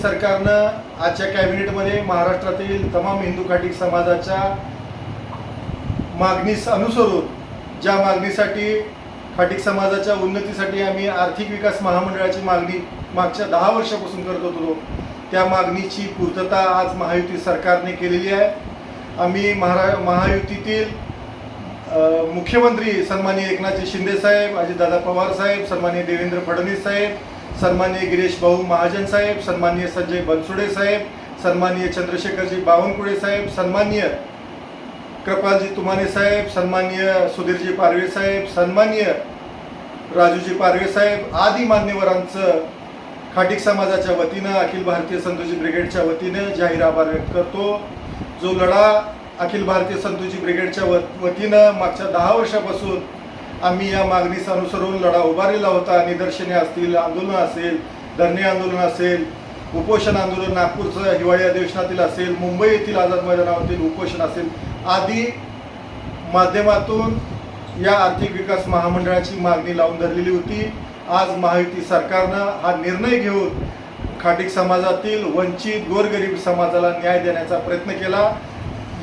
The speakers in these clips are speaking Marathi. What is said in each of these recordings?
सरकारनं आजच्या कॅबिनेटमध्ये महाराष्ट्रातील तमाम हिंदू काटिक समाजाच्या मागणीस अनुसरून ज्या मागणीसाठी खाटीक समाजाच्या उन्नतीसाठी आम्ही आर्थिक विकास महामंडळाची मागणी मागच्या दहा वर्षापासून करत होतो त्या मागणीची पूर्तता आज महायुती सरकारने केलेली आहे. आम्ही महारा महायुतीतील मुख्यमंत्री सन्माननीय एकनाथजी शिंदे साहेब अजितदादा पवार साहेब सन्माननीय देवेंद्र फडणवीस साहेब सन्माननीय गिरीश भाऊ महाजन साहेब सन्माननीय संजय बनसुडे साहेब सन्माननीय चंद्रशेखरजी बावनकुळे साहेब सन्माननीय कृपालजी तुमाने साहेब सन्माननीय सुधीरजी पारवे साहेब सन्माननीय राजूजी पारवे साहेब आदी मान्यवरांचं खाटिक समाजाच्या वतीनं अखिल भारतीय संतोजी ब्रिगेडच्या वतीनं जाहीर आभार व्यक्त करतो. जो लढा अखिल भारतीय संतोजी ब्रिगेडच्या व वतीनं मागच्या दहा वर्षापासून आम्ही या मागणीस अनुसरून लढा उभारलेला होता. निदर्शने असतील आंदोलनं असेल धरणे आंदोलन असेल उपोषण आंदोलन नागपूरचं हिवाळी अधिवेशनातील असेल मुंबई येथील आझाद मैदानावरील उपोषण असेल आदी माध्यमातून या आर्थिक विकास महामंडळाची मागणी लावून धरलेली होती. आज महायुती सरकारनं हा निर्णय घेऊन खाटिक समाजातील वंचित गोरगरीब समाजाला न्याय देण्याचा प्रयत्न केला.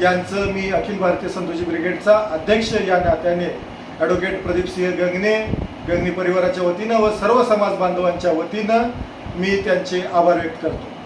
यांचं मी अखिल भारतीय संतोषी ब्रिगेडचा अध्यक्ष या नात्याने ॲडव्होकेट प्रदीपसिंह गंगणे गंगणे परिवाराच्या वतीनं व सर्व समाज बांधवांच्या वतीनं मी त्यांचे आभार व्यक्त करतो.